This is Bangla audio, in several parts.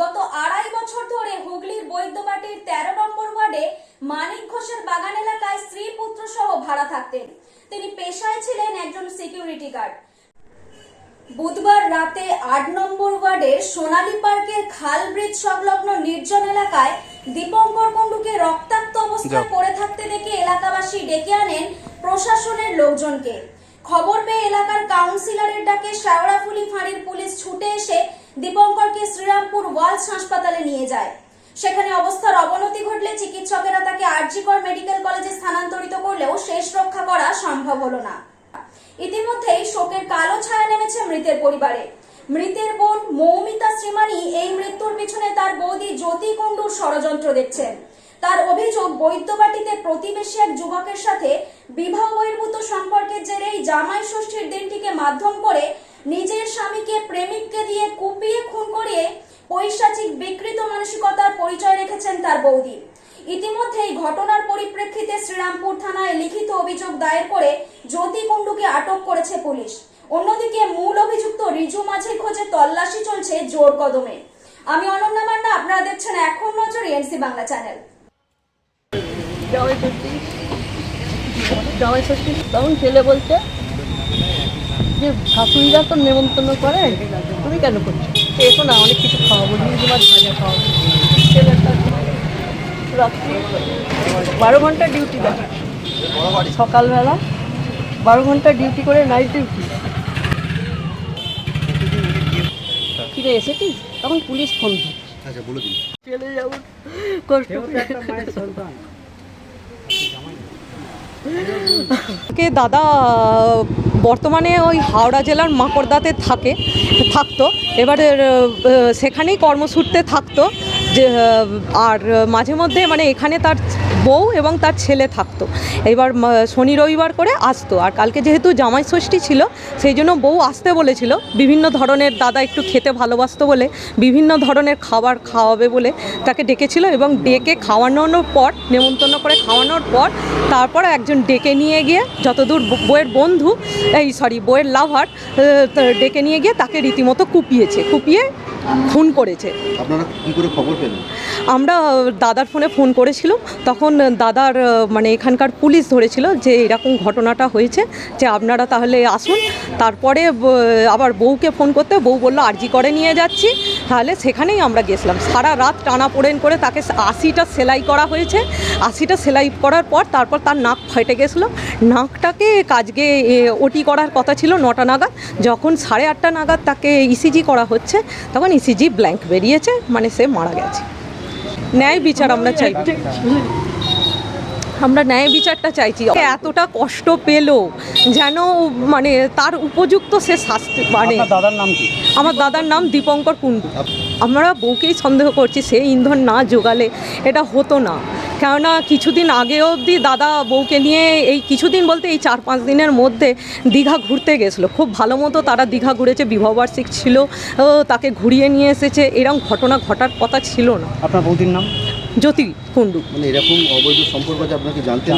গত আড়াই বছর ধরে হুগলির বৈদ্যবাটির তেরো নম্বর ওয়ার্ডে মানিক ঘোষের বাগান এলাকায় স্ত্রী পুত্র সহ ভাড়া থাকতেন। তিনি পেশায় ছিলেন একজন সিকিউরিটি গার্ড বুধবার রাতে আট নম্বর ওয়ার্ডের সোনালী পার্কের খাল ব্রিজ সংলগ্ন নির্জন এলাকায় দীপঙ্কর কুণ্ডুকে রক্তাক্ত অবস্থায় পড়ে থাকতে দেখে এলাকাবাসী ডেকে আনেন প্রশাসনের লোকজনকে। খবর পেয়ে কাউন্সিলরের ডাকে শেওড়াফুলি ফাঁড়ির পুলিশ ছুটে এসে দীপঙ্করকে শ্রীরামপুর ওয়ালস হাসপাতালে নিয়ে যায়। সেখানে অবস্থার অবনতি ঘটলে চিকিৎসকেরা তাকে আরজিকর মেডিকেল কলেজে স্থানান্তরিত করলেও শেষ রক্ষা করা সম্ভব হলো না। ইতিমধ্যেই শোকের কালো ছায়া নেমেছে মৃতের পরিবারে। মৃতের বোন মৌমিতা শ্রীমানি এই মৃত্যুর পিছনে তার বৌদি জ্যোতি কুণ্ডুর ষড়যন্ত্র দেখছেন। তার অভিযোগ, বৈদ্যবাটিতে প্রতিবেশী এক যুবকের সাথে বিবাহ বহির্ভূত সম্পর্কের জেরেই জামাই ষষ্ঠীর দিনটিকে মাধ্যম করে নিজের স্বামীকে প্রেমিককে দিয়ে কুপিয়ে খুন করিয়ে পৈশাচিক বিকৃত মানসিকতার পরিচয় রেখেছেন তার বৌদি। ইতিমধ্যে এই ঘটনার পরিপ্রেক্ষিতে শ্রীরামপুর থানায় লিখিত অভিযোগ দায়ের করে জ্যোতি কুণ্ডুকে আটক করেছে পুলিশ। অন্যদিকে মূল অভিযুক্ত রিজু মাঝির খোঁজে তল্লাশি চলছে জোর কদমে। আমি অনন্যা মান্না, আপনারা দেখছেন এখন নজর এনসি বাংলা চ্যানেল। জামাই ষষ্ঠী জামাই ষষ্ঠী তখন ছেলে বলছে যে শাশুড়িরা তো নেমন্তন্ন করে তুমি কেন করছ? তো এসো না অনেক কিছু খাওয়াবো ইলিশ মাছ ভাজা খাওয়াবো। ছেলেটা রাত্রি বারো ঘণ্টা ডিউটি দেয় সকালবেলা বারো ঘণ্টা ডিউটি করে নাইট ডিউটি। ফিরে এসেছিস তখন পুলিশ ফোন দিচ্ছে আচ্ছা বলে দিন। চলে যাব। কষ্ট কে দাদা বর্তমানে ওই হাওড়া জেলার মাকড়দাতে থাকে থাকতো। এবারে সেখানেই কর্মসূত্রে থাকতো। আর মাঝে মধ্যে মানে এখানে তার বউ এবং তার ছেলে থাকতো। এবার শনি রবিবার করে আসতো। আর কালকে যেহেতু জামাই ষষ্ঠী ছিল, সেই জন্য বউ আসতে বলেছিল। বিভিন্ন ধরনের দাদা একটু খেতে ভালোবাসতো বলে, বিভিন্ন ধরনের খাবার খাওয়াবে বলে তাকে ডেকেছিল এবং ডেকে খাওয়ানোর পর, নেমন্তন্ন করে খাওয়ানোর পর, তারপর একজন ডেকে নিয়ে গিয়ে, যতদূর বইয়ের বন্ধু, এই সরি বইয়ের লাভার ডেকে নিয়ে গিয়ে তাকে রীতিমতো কুপিয়েছে। কুপিয়ে খুন করেছে। আপনারা কি করে খবর পেলেন? আমরা দাদার ফোনে ফোন করেছিল তখন দাদার মানে এখানকার পুলিশ ধরেছিল যে এরকম ঘটনাটা হয়েছে যে আপনারা তাহলে আসুন। তারপরে আবার বউকে ফোন করতে বউ বলল আরজি করে নিয়ে যাচ্ছি। তাহলে সেখানেই আমরা গেছিলাম। সারা রাত টানা পোড়েন করে তাকে আশিটা সেলাই করা হয়েছে। আশিটা সেলাই করার পর তারপর তার নাক ফেটে গেছিল। নাকটাকে কাজকে ওটি করার কথা ছিল নটা নাগাদ। যখন সাড়ে আটটা নাগাদ তাকে ইসিজি করা হচ্ছে তখন ইসিজি ব্ল্যাঙ্ক বেরিয়েছে মানে সে মারা গেছে। ন্যায় বিচার আমরা চাই। আমরা ন্যায় বিচারটা চাইছি। এতটা কষ্ট পেল যেন মানে তার উপযুক্ত সে শাস্তি মানে দাদার নাম কি? আমার দাদার নাম দীপঙ্কর কুণ্ডু আমরা বউকেই সন্দেহ করছি সে ইন্ধন না জোগালে এটা হতো না। কেননা কিছুদিন আগে অবধি দাদা বউকে নিয়ে এই কিছুদিন বলতে এই চার পাঁচ দিনের মধ্যে দীঘা ঘুরতে গেছিল। খুব ভালো মতো তারা দীঘা ঘুরেছে বিবাহবার্ষিক ছিল তাকে ঘুরিয়ে নিয়ে এসেছে এরকম ঘটনা ঘটার কথা ছিল না। আপনার বৌদির নাম? জ্যোতি কুণ্ডু। মানে এরকম অবৈধ সম্পর্ক আছে আপনাকে জানতেন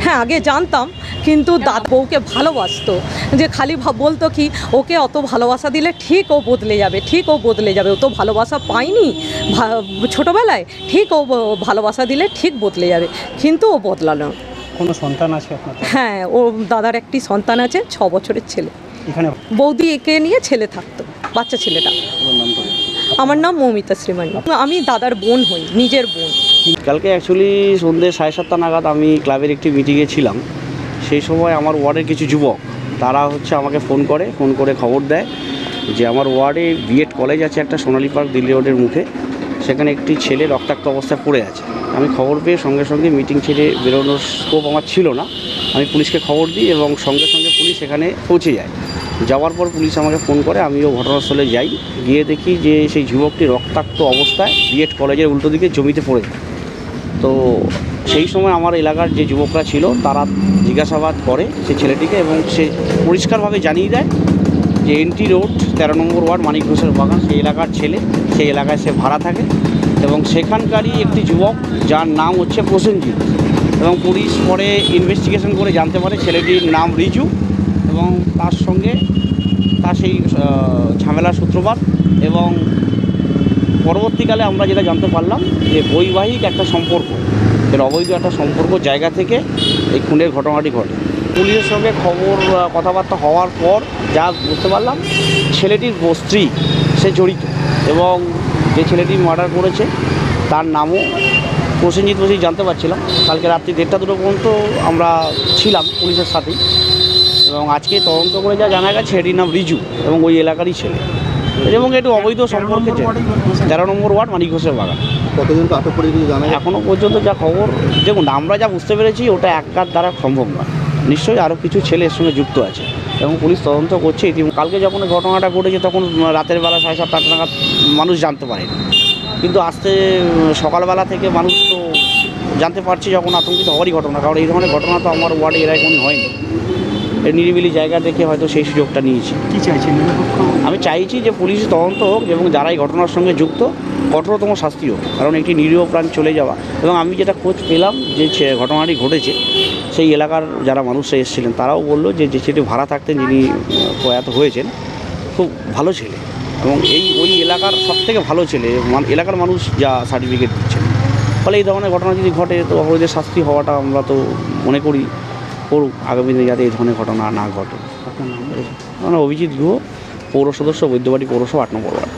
হ্যাঁ আগে জানতাম কিন্তু দাদ বউকে ভালোবাসতো। যে খালি বলতো কি ওকে অত ভালোবাসা দিলে ঠিক ও বদলে যাবে ঠিক ও বদলে যাবে। ও তো ভালোবাসা পায়নি ভা- ছোটবেলায় ঠিক ও ভালোবাসা দিলে ঠিক বদলে যাবে। কিন্তু ও বদলালো। না। কোনো সন্তান আছে হ্যাঁ ও দাদার একটি সন্তান আছে ছ বছরের ছেলে। এখানে বৌদি একে নিয়ে ছেলে থাকতো বাচ্চা ছেলেটা। নাম করে। আমার নাম মৌমিতা শ্রীমানি। আমি দাদার বোন হই, নিজের বোন। কালকে অ্যাকচুয়ালি সন্ধ্যে সাড়ে সাতটা নাগাদ আমি ক্লাবের একটি মিটিংয়ে ছিলাম। সেই সময় আমার ওয়ার্ডের কিছু যুবক, তারা হচ্ছে আমাকে ফোন করে ফোন করে খবর দেয় যে আমার ওয়ার্ডে বিএড কলেজ আছে একটা সোনালী পার্ক দিল্লি রোডের মুখে। সেখানে একটি ছেলে রক্তাক্ত অবস্থায় পড়ে আছে। আমি খবর পেয়ে সঙ্গে সঙ্গে মিটিং ছেড়ে বেরোনোর স্কোপ আমার ছিল না। আমি পুলিশকে খবর দিই এবং সঙ্গে সঙ্গে পুলিশ সেখানে পৌঁছে যায়। যাওয়ার পর পুলিশ আমাকে ফোন করে, আমিও ঘটনাস্থলে যাই। গিয়ে দেখি যে সেই যুবকটি রক্তাক্ত অবস্থায় বিএড কলেজের উল্টো দিকে জমিতে পড়ে তো সেই সময় আমার এলাকার যে যুবকরা ছিল, তারা জিজ্ঞাসাবাদ করে সেই ছেলেটিকে এবং সে পরিষ্কারভাবে জানিয়ে দেয় যে এনটি রোড তেরো নম্বর ওয়ার্ড, মানিক ঘোষের বাগান, সেই এলাকার ছেলে। সেই এলাকায় সে ভাড়া থাকে এবং সেখানকারই একটি যুবক, যার নাম হচ্ছে প্রসেনজিৎ। এবং পুলিশ পরে ইনভেস্টিগেশন করে জানতে পারে ছেলেটির নাম রিজু। এবং তার সঙ্গে তার সেই ঝামেলার সূত্রপাত এবং পরবর্তীকালে আমরা যেটা জানতে পারলাম যে বৈবাহিক একটা সম্পর্ক, এর অবৈধ একটা সম্পর্ক জায়গা থেকে এই খুনের ঘটনাটি ঘটে। পুলিশের সঙ্গে খবর কথাবার্তা হওয়ার পর যা বুঝতে পারলাম, ছেলেটির স্ত্রী, সে জড়িত এবং যে ছেলেটি মার্ডার করেছে তার নামও প্রসেনজিৎ বসেই জানতে পারছিলাম। কালকে রাত্রি দেড়টা দুটো পর্যন্ত আমরা ছিলাম পুলিশের সাথেই। এবং আজকে তদন্ত করে যা জানা গেছে এটির নাম রিজু এবং ওই এলাকারই ছেলে। এবং একটু অবৈধ সম্পর্কে তেরো নম্বর ওয়ার্ড মানিক ঘোষের বাগান। কতজনকে আটক করে কিছু জানা এখনও পর্যন্ত যা খবর দেখুন আমরা যা বুঝতে পেরেছি ওটা একার দ্বারা সম্ভব নয়। নিশ্চয়ই আরও কিছু ছেলে এর সঙ্গে যুক্ত আছে এবং পুলিশ তদন্ত করছে ইতিমধ্যে। কালকে যখন ঘটনাটা ঘটেছে তখন রাতের বেলা সাড়ে সাতটা আটটা নাগাদ মানুষ জানতে পারেনি। কিন্তু আজকে সকালবেলা থেকে মানুষ তো জানতে পারছে যখন আতঙ্কিত হওয়ারই ঘটনা। কারণ এই ধরনের ঘটনা তো আমার ওয়ার্ডে এর আগে কোনো হয়নি। নিরিবিলি জায়গা দেখে হয়তো সেই সুযোগটা নিয়েছি। কি চাইছেন আমি চাইছি যে পুলিশ তদন্ত হোক এবং যারা এই ঘটনার সঙ্গে যুক্ত কঠোরতম শাস্তি হোক। কারণ একটি নিরীহ প্রাণ চলে যাওয়া এবং আমি যেটা খোঁজ পেলাম যে ঘটনাটি ঘটেছে সেই এলাকার যারা মানুষ এসেছিলেন তারাও বলল যে যে ছেলেটি ভাড়া থাকতেন যিনি প্রয়াত হয়েছেন খুব ভালো ছেলে এবং এই ওই এলাকার সব থেকে ভালো ছেলে এলাকার মানুষ যা সার্টিফিকেট দিচ্ছেন। ফলে এই ধরনের ঘটনা যদি ঘটে তো অপরাধের শাস্তি হওয়াটা আমরা তো মনে করি করুক আগামী দিনে যাতে এই ধরনের ঘটনা না ঘটে। মানে অভিজিৎ গুহ পৌর সদস্য বৈদ্যবাড়ি পৌরসভা আট নম্বর ওয়ার্ড।